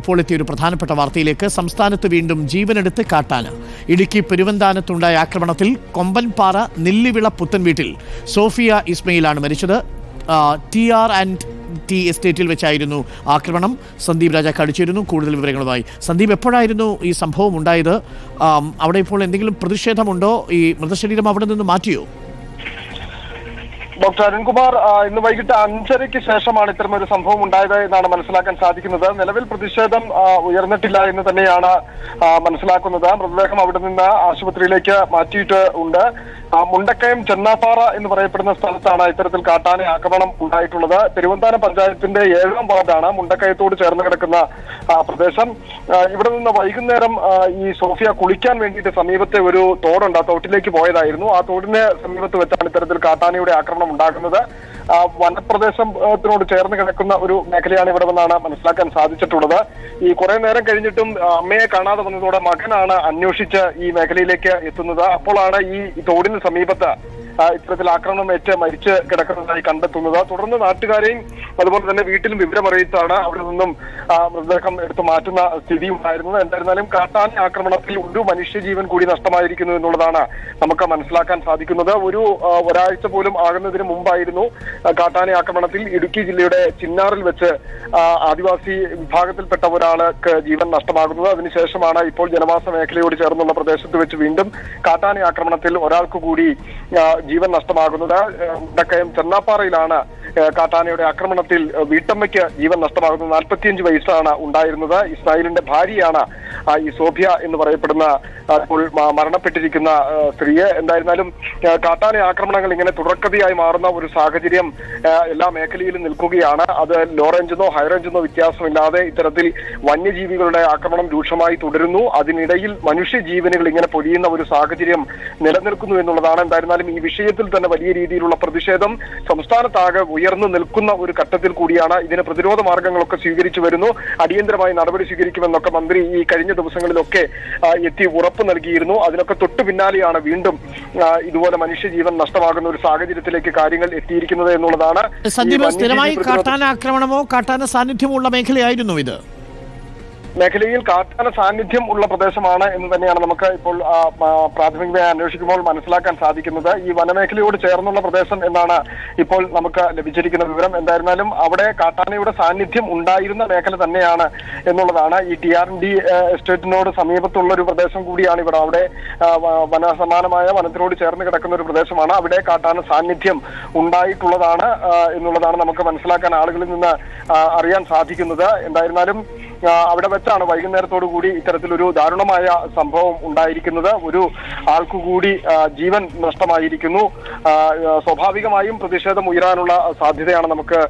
ഇപ്പോൾ എത്തിയ ഒരു പ്രധാനപ്പെട്ട വാർത്തയിലേക്ക് സംസ്ഥാനത്ത് വീണ്ടും ജീവനെടുത്ത് കാട്ടാന. ഇടുക്കി പെരുവന്താനത്തുണ്ടായ ആക്രമണത്തിൽ കൊമ്പൻപാറ നെല്ലിവിള പുത്തൻ വീട്ടിൽ സോഫിയ ഇസ്മയിലാണ് മരിച്ചത്. ടി ആർ ആൻഡ് ടി എസ്റ്റേറ്റിൽ വെച്ചായിരുന്നു ആക്രമണം. സന്ദീപ് രാജ കടിച്ചിരുന്നു കൂടുതൽ വിവരങ്ങളുമായി സന്ദീപ് എപ്പോഴായിരുന്നു ഈ സംഭവം ഉണ്ടായത്? അവിടെ ഇപ്പോൾ എന്തെങ്കിലും പ്രതിഷേധമുണ്ടോ? ഈ മൃതശരീരം അവിടെ നിന്ന് മാറ്റിയോ? ഡോക്ടർ അരുൺകുമാർ ഇന്ന് വൈകിട്ട് അഞ്ചരയ്ക്ക് ശേഷമാണ് ഇത്തരമൊരു സംഭവം ഉണ്ടായത് എന്നാണ് മനസ്സിലാക്കാൻ സാധിക്കുന്നത്. നിലവിൽ പ്രതിഷേധം ഉയർന്നിട്ടില്ല എന്ന് തന്നെയാണ് മനസ്സിലാക്കുന്നത്. മൃതദേഹം അവിടെ നിന്ന് ആശുപത്രിയിലേക്ക് മാറ്റിയിട്ട് ഉണ്ട്. മുണ്ടക്കയം ചെന്നാപ്പാറ എന്ന് പറയപ്പെടുന്ന സ്ഥലത്താണ് ഇത്തരത്തിൽ കാട്ടാന ആക്രമണം ഉണ്ടായിട്ടുള്ളത്. തിരുവനന്തപുരം പഞ്ചായത്തിന്റെ ഏഴാം വാർഡാണ് മുണ്ടക്കയത്തോട് ചേർന്ന് കിടക്കുന്ന പ്രദേശം. ഇവിടെ നിന്ന് വൈകുന്നേരം ഈ സോഫിയ കുളിക്കാൻ വേണ്ടിയിട്ട് സമീപത്തെ ഒരു തോടുണ്ട്. ആ തോട്ടിലേക്ക് പോയതായിരുന്നു. ആ തോടിന് സമീപത്ത് വെച്ചാണ് ഇത്തരത്തിൽ കാട്ടാനയുടെ ആക്രമണം ഉണ്ടാകുന്നത്. വനപ്രദേശത്തിനോട് ചേർന്ന് കിടക്കുന്ന ഒരു മേഖലയാണ് ഇവിടെ വന്നാണ് മനസ്സിലാക്കാൻ സാധിച്ചിട്ടുള്ളത്. ഈ കുറെ നേരം കഴിഞ്ഞിട്ടും അമ്മയെ കാണാതെ വന്നതോടെ മകനാണ് അന്വേഷിച്ച് ഈ മേഖലയിലേക്ക് എത്തുന്നത്. അപ്പോഴാണ് ഈ തോടിന് സമീപത്ത് ഇത്തരത്തിൽ ആക്രമണം ഏറ്റ് മരിച്ച് കിടക്കുന്നതായി കണ്ടെത്തുന്നത്. തുടർന്ന് നാട്ടുകാരെയും അതുപോലെ തന്നെ വീട്ടിലും വിവരമറിയിച്ചാണ് അവിടെ നിന്നും മൃതദേഹം എടുത്തു മാറ്റുന്ന സ്ഥിതി ഉണ്ടായിരുന്നത് എന്തായിരുന്നാലും കാട്ടാന ആക്രമണത്തിൽ ഒരു മനുഷ്യജീവൻ കൂടി നഷ്ടമായിരിക്കുന്നു എന്നുള്ളതാണ് നമുക്ക് മനസ്സിലാക്കാൻ സാധിക്കുന്നത്. ഒരു ഒരാഴ്ച പോലും ആകുന്നതിന് മുമ്പായിരുന്നു കാട്ടാന ആക്രമണത്തിൽ ഇടുക്കി ജില്ലയുടെ ചിന്നാറിൽ വെച്ച് ആദിവാസി വിഭാഗത്തിൽപ്പെട്ട ഒരാൾക്ക് ജീവൻ നഷ്ടമാകുന്നത്. അതിനുശേഷമാണ് ഇപ്പോൾ ജനവാസ മേഖലയോട് ചേർന്നുള്ള പ്രദേശത്ത് വെച്ച് വീണ്ടും കാട്ടാന ആക്രമണത്തിൽ ഒരാൾക്ക് കൂടി ജീവൻ നഷ്ടമാകുന്നത്. ആ, മുണ്ടക്കയം ചെന്നാപ്പാറയിലാണ് കാട്ടാനയുടെ ആക്രമണത്തിൽ വീട്ടമ്മയ്ക്ക് ജീവൻ നഷ്ടമാകുന്നത് നാൽപ്പത്തിയഞ്ച് വയസ്സാണ് ഉണ്ടായിരുന്നത്. ഇസ്രായേലിന്റെ ഭാര്യയാണ് ഈ സോഫിയ എന്ന് പറയപ്പെടുന്ന ഇപ്പോൾ മരണപ്പെട്ടിരിക്കുന്ന സ്ത്രീയെ. എന്തായിരുന്നാലും കാട്ടാന ആക്രമണങ്ങൾ ഇങ്ങനെ തുടർക്കഥയായി മാറുന്ന ഒരു സാഹചര്യം എല്ലാ മേഖലയിലും നിൽക്കുകയാണ്. അത് ലോ റേഞ്ചെന്നോ ഹൈ റേഞ്ചെന്നോ വ്യത്യാസമില്ലാതെ ഇത്തരത്തിൽ വന്യജീവികളുടെ ആക്രമണം രൂക്ഷമായി തുടരുന്നു. അതിനിടയിൽ മനുഷ്യജീവനുകൾ ഇങ്ങനെ പൊലിയുന്ന ഒരു സാഹചര്യം നിലനിൽക്കുന്നു എന്നുള്ളതാണ്. എന്തായിരുന്നാലും ഈ വിഷയത്തിൽ തന്നെ വലിയ രീതിയിലുള്ള പ്രതിഷേധം സംസ്ഥാനത്താകെ ഉയർന്നു നിൽക്കുന്ന ഒരു ഘട്ടത്തിൽ കൂടിയാണ് ഇതിന് പ്രതിരോധ മാർഗങ്ങളൊക്കെ സ്വീകരിച്ചു വരുന്നു. അടിയന്തരമായി നടപടി സ്വീകരിക്കുമെന്നൊക്കെ മന്ത്രി ഈ കഴിഞ്ഞ ദിവസങ്ങളിലൊക്കെ എത്തി ഉറപ്പ് നൽകിയിരുന്നു. അതിനൊക്കെ തൊട്ടു പിന്നാലെയാണ് വീണ്ടും ഇതുപോലെ മനുഷ്യജീവൻ നഷ്ടമാകുന്ന ഒരു സാഹചര്യത്തിലേക്ക് കാര്യങ്ങൾ എത്തിയിരിക്കുന്നത് എന്നുള്ളതാണ് സ്ഥിരമായി കാട്ടാന ആക്രമണമോ കാട്ടാന സാന്നിധ്യമോ ഉള്ള മേഖലയായിരുന്നു ഇത്? മേഖലയിൽ കാട്ടാന സാന്നിധ്യം ഉള്ള പ്രദേശമാണ് എന്ന് തന്നെയാണ് നമുക്ക് ഇപ്പോൾ പ്രാഥമികമായി അന്വേഷിക്കുമ്പോൾ മനസ്സിലാക്കാൻ സാധിക്കുന്നത്. ഈ വനമേഖലയോട് ചേർന്നുള്ള പ്രദേശം എന്നാണ് ഇപ്പോൾ നമുക്ക് ലഭിച്ചിരിക്കുന്ന വിവരം. എന്തായിരുന്നാലും അവിടെ കാട്ടാനയുടെ സാന്നിധ്യം ഉണ്ടായിരുന്ന മേഖല തന്നെയാണ് എന്നുള്ളതാണ് ഈ ടി ആർ ഡി എസ്റ്റേറ്റിനോട് സമീപത്തുള്ള ഒരു പ്രദേശം കൂടിയാണ് ഇവിടെ. അവിടെ വനസമാനമായ വനത്തിനോട് ചേർന്ന് കിടക്കുന്ന ഒരു പ്രദേശമാണ്. അവിടെ കാട്ടാന സാന്നിധ്യം ഉണ്ടായിട്ടുള്ളതാണ് എന്നുള്ളതാണ് നമുക്ക് മനസ്സിലാക്കാൻ ആളുകളിൽ നിന്ന് അറിയാൻ സാധിക്കുന്നത്. എന്തായിരുന്നാലും അവിടെ വെച്ചാണ് വൈകുന്നേരത്തോടു കൂടി ഇത്തരത്തിലൊരു ദാരുണമായ സംഭവം ഉണ്ടായിരിക്കുന്നത്. ഒരു ആൾക്കു കൂടി ജീവൻ നഷ്ടമായിരിക്കുന്നു. സ്വാഭാവികമായും പ്രതിഷേധം ഉയരാനുള്ള സാധ്യതയാണ് നമുക്ക്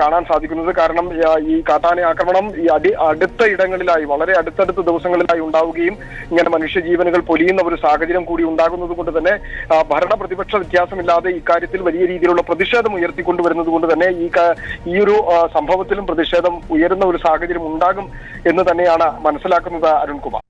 കാണാൻ സാധിക്കുന്നത്. കാരണം ഈ കാട്ടാന ആക്രമണം ഈ അടി അടുത്ത ഇടങ്ങളിലായി വളരെ അടുത്തടുത്ത ദിവസങ്ങളിലായി ഉണ്ടാവുകയും ഇങ്ങനെ മനുഷ്യജീവനുകൾ പൊലിയുന്ന ഒരു സാഹചര്യം കൂടി ഉണ്ടാകുന്നത് കൊണ്ട് തന്നെ ഭരണ പ്രതിപക്ഷ വ്യത്യാസമില്ലാതെ ഇക്കാര്യത്തിൽ വലിയ രീതിയിലുള്ള പ്രതിഷേധം ഉയർത്തിക്കൊണ്ടുവരുന്നത് കൊണ്ട് തന്നെ ഈ ഈ ഒരു സംഭവത്തിലും പ്രതിഷേധം ഉയരുന്ന ഒരു സാഹചര്യം ഉണ്ടാകും എന്ന് തന്നെയാണ് മനസ്സിലാക്കുന്നത് അരുൺകുമാർ.